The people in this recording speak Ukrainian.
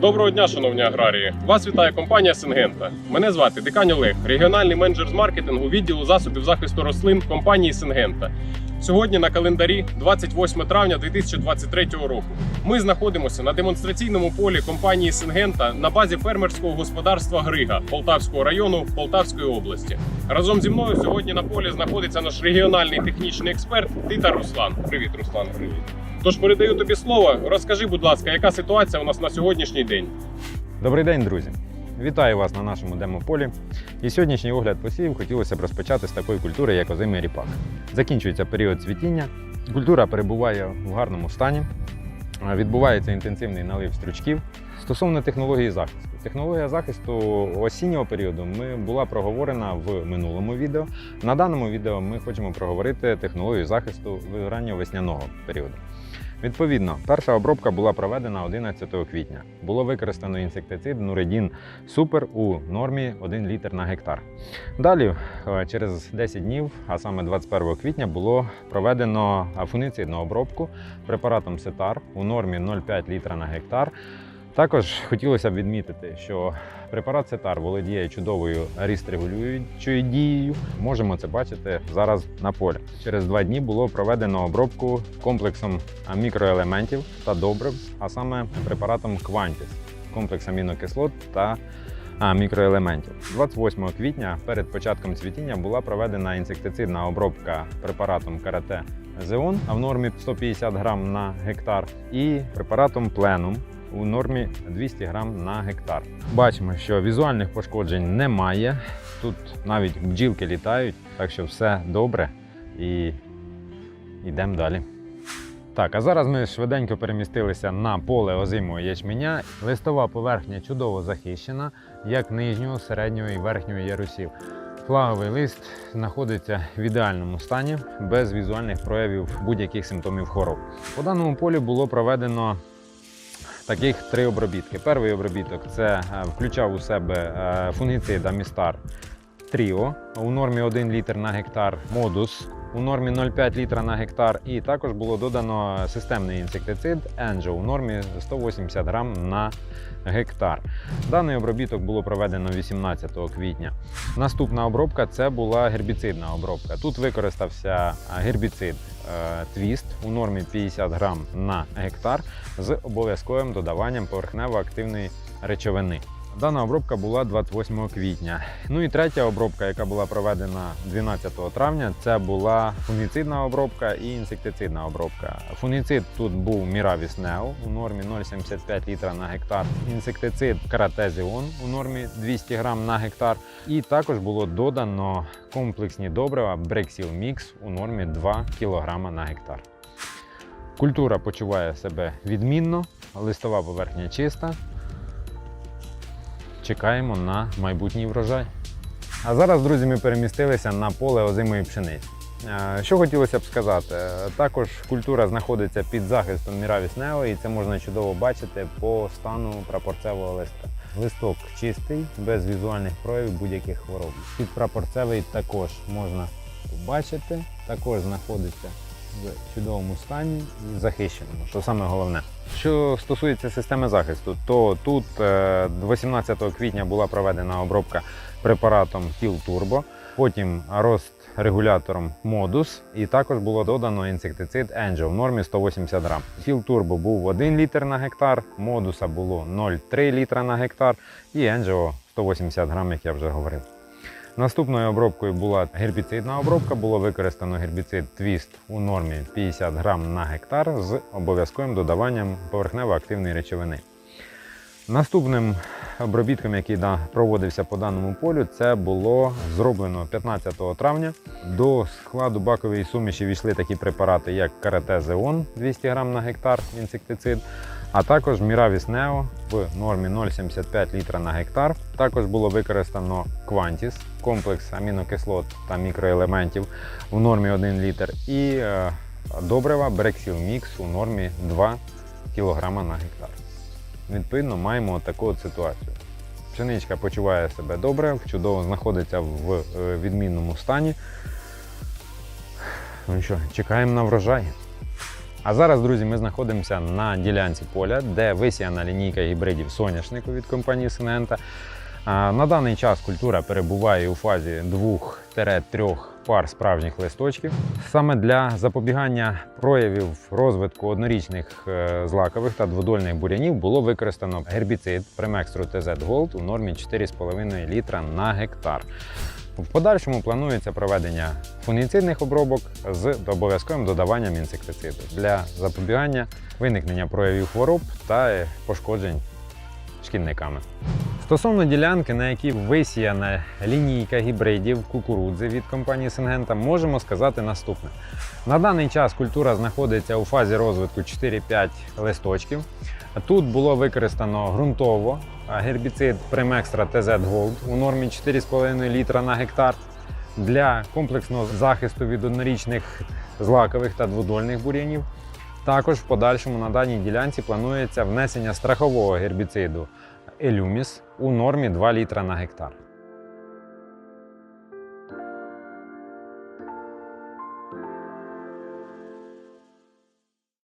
Доброго дня, шановні аграрії! Вас вітає компанія Сингента. Мене звати Дикань Олег, регіональний менеджер з маркетингу відділу засобів захисту рослин компанії Сингента. Сьогодні на календарі 28 травня 2023 року. Ми знаходимося на демонстраційному полі компанії Сингента на базі фермерського господарства Грига Полтавського району Полтавської області. Разом зі мною сьогодні на полі знаходиться наш регіональний технічний експерт Тита Руслан. Привіт, Руслан. Привіт. Тож передаю тобі слово. Розкажи, будь ласка, яка ситуація у нас на сьогоднішній день? Добрий день, друзі! Вітаю вас на нашому демополі. І сьогоднішній огляд посівів хотілося б розпочати з такої культури, як озимий ріпак. Закінчується період цвітіння, культура перебуває в гарному стані, відбувається інтенсивний налив стручків. Стосовно технології захисту, технологія захисту осіннього періоду ми була проговорена в минулому відео. На даному відео ми хочемо проговорити технологію захисту ранньо-весняного періоду. Відповідно, перша обробка була проведена 11 квітня. Було використано інсектицид Нуредін Супер у нормі 1 літр на гектар. Далі, е, через 10 днів, а саме 21 квітня, було проведено фунгіцидну обробку препаратом Сетар у нормі 0,5 літра на гектар. Також хотілося б відмітити, що препарат Сетар володіє чудовою ріст-регулюючою дією. Можемо це бачити зараз на полі. Через два дні було проведено обробку комплексом мікроелементів та добрив, а саме препаратом Quantis, комплекс амінокислот та мікроелементів. 28 квітня перед початком цвітіння була проведена інсектицидна обробка препаратом карате Зеон в нормі 150 грам на гектар і препаратом Пленум у нормі 200 грам на гектар. Бачимо, що візуальних пошкоджень немає. Тут навіть бджілки літають, так що все добре і йдемо далі. Так, а зараз ми швиденько перемістилися на поле озимого ячменя. Листова поверхня чудово захищена, як нижнього, середнього і верхнього ярусів. Флаговий лист знаходиться в ідеальному стані, без візуальних проявів будь-яких симптомів хвороб. По даному полю було проведено таких три обробітки. Перший обробіток це е, включав у себе е, фунгіцид Амістар Тріо у нормі 1 літр на гектар, модус у нормі 0,5 літра на гектар. І також було додано системний інсектицид Енджо у нормі 180 грам на гектар. Даний обробіток було проведено 18 квітня. Наступна обробка це була гербіцидна обробка. Тут використався гербіцид е, твіст у нормі 50 грам на гектар з обов'язковим додаванням поверхнево-активної речовини. Дана обробка була 28 квітня. Ну і третя обробка, яка була проведена 12 травня, це була фунгіцидна обробка і інсектицидна обробка. Фунгіцид тут був Neo у нормі 0,75 літра на гектар. Інсектицид Каратезіон у нормі 200 грам на гектар. І також було додано комплексні добрива Brexil Mix у нормі 2 кг на гектар. Культура почуває себе відмінно, листова поверхня чиста. Чекаємо на майбутній врожай. А зараз, друзі, ми перемістилися на поле озимої пшениці. Е, Що хотілося б сказати, Е, також культура знаходиться під захистом Miravis Neo, і це можна чудово бачити по стану прапорцевого листа. Листок чистий, без візуальних проявів будь-яких хвороб. Під прапорцевий також можна побачити, також знаходиться в чудовому стані і захищеному, що саме головне. Що стосується системи захисту, то тут е, 18 квітня була проведена обробка препаратом Kill Turbo, потім рост регулятором Modus, і також було додано інсектицид Angel в нормі 180 грам. Kill Turbo був 1 літр на гектар, Modus було 0,3 літра на гектар і Angel 180 грам, як я вже говорив. Наступною обробкою була гербіцидна обробка. Було використано гербіцид Twist у нормі 50 грам на гектар з обов'язковим додаванням поверхнево-активної речовини. Наступним обробітком, який проводився по даному полю, це було зроблено 15 травня. До складу бакової суміші війшли такі препарати, як Карате Зеон 200 грам на гектар інсектицид, а також Miravis Neo в нормі 0,75 літра на гектар. Також було використано Quantis, комплекс амінокислот та мікроелементів у нормі 1 літр і е, добрива Brexil Mix у нормі 2 кг на гектар. Відповідно, маємо таку ситуацію. Пшеничка почуває себе добре, чудово знаходиться в е, відмінному стані. Ну що, чекаємо на врожай. А зараз, друзі, ми знаходимося на ділянці поля, де висіяна лінійка гібридів соняшнику від компанії Сингента. А, На даний час культура перебуває у фазі 2-3 пар справжніх листочків. Саме для запобігання проявів розвитку однорічних е, злакових та дводольних бурянів було використано гербіцид Примекстру TZ Gold у нормі 4,5 літра на гектар. В подальшому планується проведення фунгіцидних обробок з обов'язковим додаванням інсектициду для запобігання виникнення проявів хвороб та пошкоджень шкідниками. Стосовно ділянки, на якій висіяна лінійка гібридів кукурудзи від компанії Сингента, можемо сказати наступне. На даний час культура знаходиться у фазі розвитку 4-5 листочків. Тут було використано ґрунтово гербіцид Premextra TZ Gold у нормі 4,5 літра на гектар для комплексного захисту від однорічних злакових та дводольних бур'янів. Також в подальшому на даній ділянці планується внесення страхового гербіциду Елюміс у нормі 2 літра на гектар.